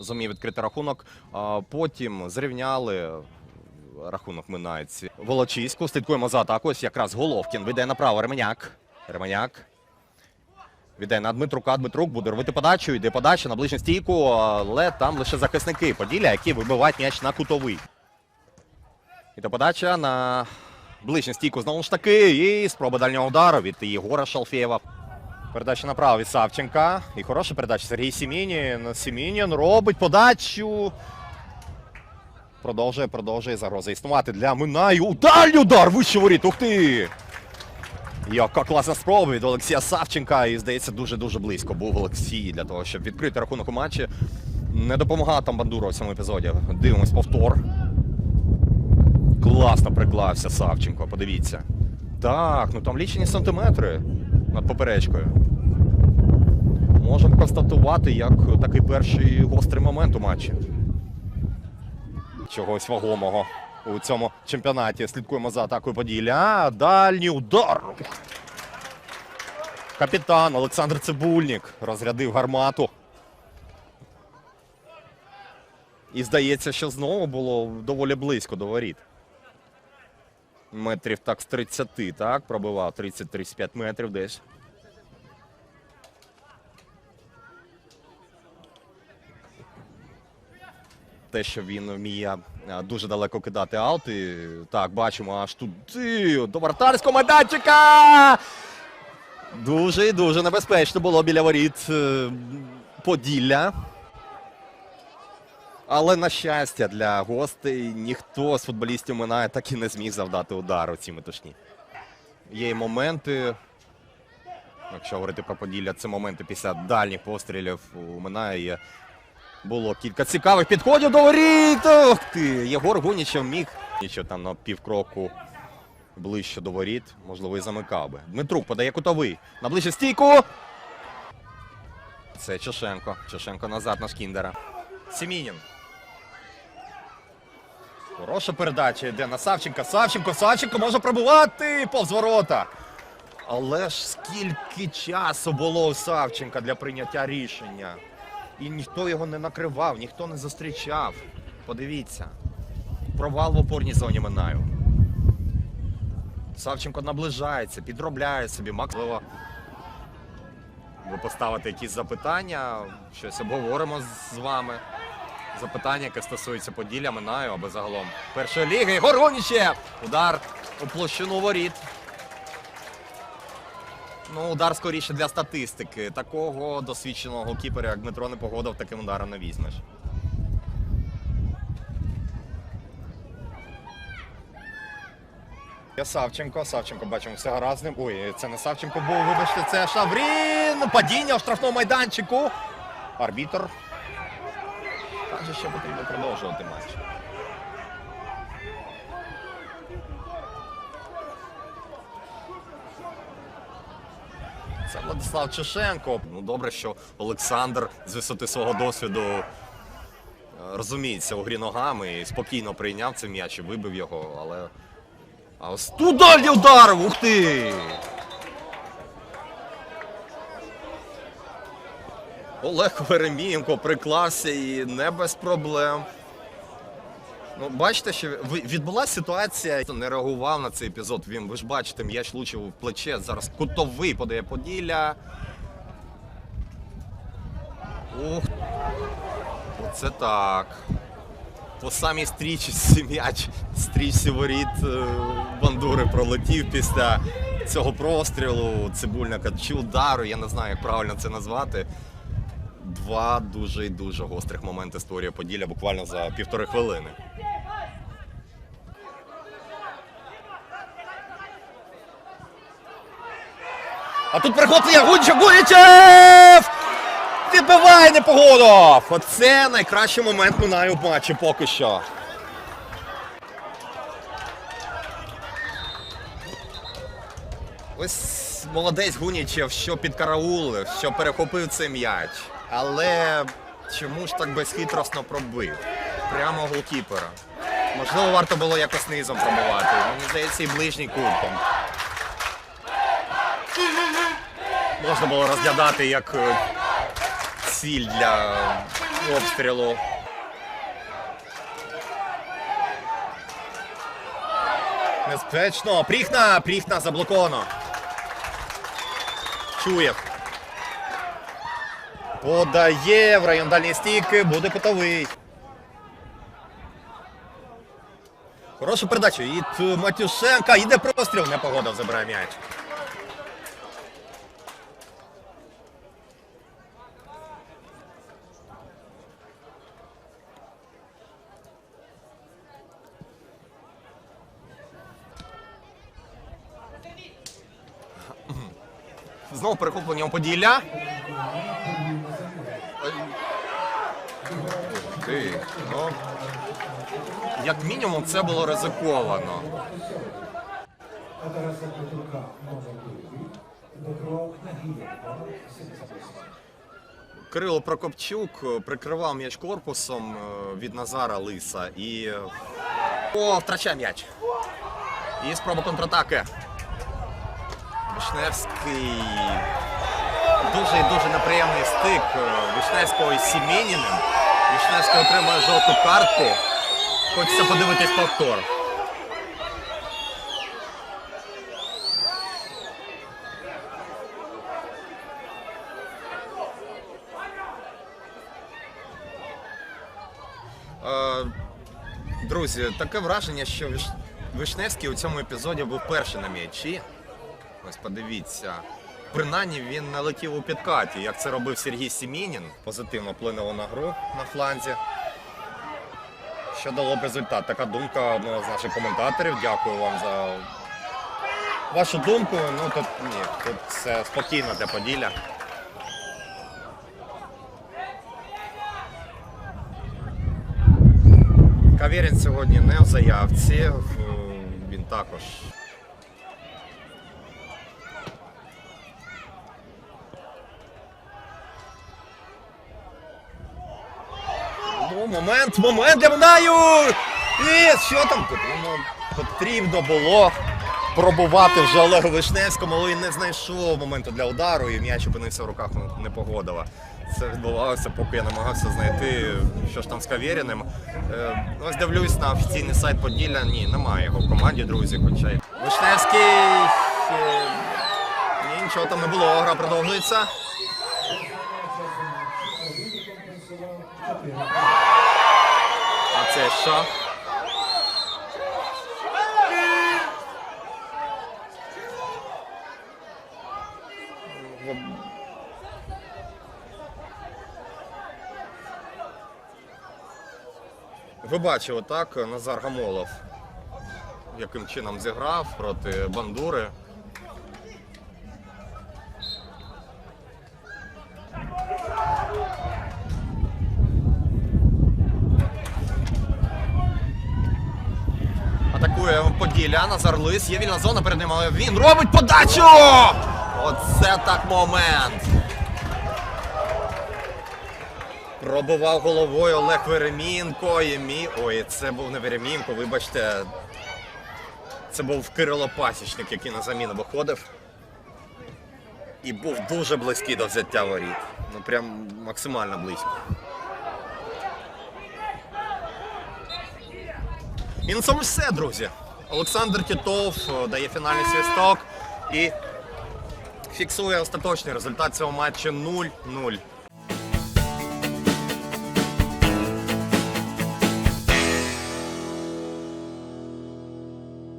зумів відкрити рахунок. Потім зрівняли. Рахунок минається. Волочиську. Слідкуємо за атакою. Ось якраз Головкін веде направо Ременяк. Ременяк. Віде на Дмитрука. Дмитрук буде робити подачу. Йде подача на ближню стійку, але там лише захисники Поділля, які вибивають м'яч на кутовий. Іде подача на ближню стійку знову ж таки. І спроба дальнього удару від Єгора Шалфєєва. Передача направо від Савченка. І хороша передача Сергій Сімінін. Сімінін робить подачу. Продовжує, продовжує загроза існувати для Минаю. Дальній удар! Вище воріт! Ух ти! Яка класна спроба від Олексія Савченка. І здається, дуже-дуже близько був Олексій для того, щоб відкрити рахунок у матчі. Не допомагав там Бандура у цьому епізоді. Дивимось повтор. Класно приклався Савченко, подивіться. Так, ну там лічені сантиметри над поперечкою. Можемо констатувати, як такий перший гострий момент у матчі. Чогось вагомого у цьому чемпіонаті. Слідкуємо за атакою Поділля. Дальній удар. Капітан Олександр Цибульник розрядив гармату. І здається, що знову було доволі близько до воріт. Метрів так з 30, так, пробивав 30-35 метрів десь. Те, що він вміє дуже далеко кидати аути. Так, бачимо аж туди, до вратарського майданчика. Дуже і дуже небезпечно було біля воріт е, Поділля. Але на щастя для гостей ніхто з футболістів Минає так і не зміг завдати удару ці метушні. Є і моменти. Якщо говорити про Поділля, це моменти після дальніх пострілів у Минає. Було кілька цікавих підходів до воріт. Ох ти! Єгор Гунічев міг нічого там на півкроку ближче до воріт. Можливо, і замикав би. Дмитрук подає кутовий. На ближче стійку. Це Чешенко. Чешенко назад на Шкіндера. Сімінін. Хороша передача йде на Савченка. Савченко, Савченко може пробувати повз ворота. Але ж скільки часу було у Савченка для прийняття рішення. І ніхто його не накривав, ніхто не зустрічав. Подивіться. Провал в опорній зоні Минаю. Савченко наближається, підробляє собі. Максимово ви поставите якісь запитання, щось обговоримо з вами. Запитання, яке стосується Поділля, Минаю або загалом першої ліги. Єгор Удар у площину воріт. Ну, удар скоріше для статистики. Такого досвідченого голкіпера, як Дмитро Непогодов, таким ударом не візьмеш. Савченко. Савченко бачимо все гаразд ним. Ой, це не Савченко був, вибачте, це Шаврін. Падіння в штрафному майданчику. Арбітр. Каже, що потрібно продовжувати матч. Це Владислав Чешенко. Ну добре, що Олександр з висоти свого досвіду е, розуміється у грі ногами і спокійно прийняв цей м'яч і вибив його, але. А ось тут дальній удар! Ух ти! Олег Веремієнко приклався і не без проблем. Ну, бачите, що відбулася ситуація, не реагував на цей епізод. Він, ви ж бачите, м'яч влучив в плече. Зараз кутовий подає Поділля. Ух. Оце так. По самій стрічці м'яч стрічці воріт е, бандури пролетів після цього прострілу цибульника чи удару, я не знаю, як правильно це назвати. Два дуже і дуже гострих моменти створює Поділля буквально за півтори хвилини. А тут перехоплення Гунча Гунічев! Відбиває непогодов! Оце найкращий момент минає в матчі поки що. Ось молодець Гунічев, що підкараулив, що перехопив цей м'яч. Але чому ж так безхитростно пробив? Прямо голкіпера. Можливо, варто було якось низом пробивати. Мені здається, і ближній кутом. Можна було розглядати як е, ціль для обстрілу. Небезпечно. Пріхна, пріхна заблоковано. Чуєв. Подає в район дальньої стійки, буде кутовий. Хороша передача від Матюшенка. Йде простріл, не погодив, забирає м'яч. Знову перехоплення у Поділля. Ой. Ух Ти, ну, як мінімум, це було ризиковано. А Тараса Петрука номер 9 до крок Нагієнко 78. Кирило Прокопчук прикривав м'яч корпусом е, від Назара Лиса і. О, втрачає м'яч. І спроба контратаки. Вишневський. Дуже дуже неприємний стик е, Вишневського із Сімєніним. Вишневський отримує жовту картку. Хочеться подивитись повтор. Е, Друзі, таке враження, що Вишневський у цьому епізоді був перший на м'ячі. Ось подивіться. Принаймні він не летів у підкаті, як це робив Сергій Сімінін. Позитивно вплинуло на гру на фланзі. Що дало б результат? Така думка одного з наших коментаторів. Дякую вам за вашу думку. Ну тут ні, тут все спокійно для Поділля. Кавєрін сьогодні не в заявці. Він також. Момент, момент, я знаю! І що там? Ну, потрібно було пробувати вже Олегу Вишневському, але він не знайшов моменту для удару і м'яч опинився в руках у Непогодова. Це відбувалося, поки я намагався знайти, що ж там з Кавєріним. Е, ось дивлюсь на офіційний сайт Поділля. Ні, немає його в команді, друзі. Хоча Вишневський. е, Ні, нічого там не було, гра продовжується. Це що? Ви бачили, так, Назар Гамолов, яким чином зіграв проти Бандури. Поділля, Назар Лис, є вільна зона перед ним, але він робить подачу! Оце так момент. Пробував головою Олег Веремінко. Ємі... Ой, це був не Веремінко, вибачте. Це був Кирило Пасічник, який на заміну виходив. І був дуже близький до взяття воріт. Ну прям максимально близько. І на цьому все, друзі. Олександр Тітов е, дає фінальний свісток і фіксує остаточний результат цього матчу 0-0.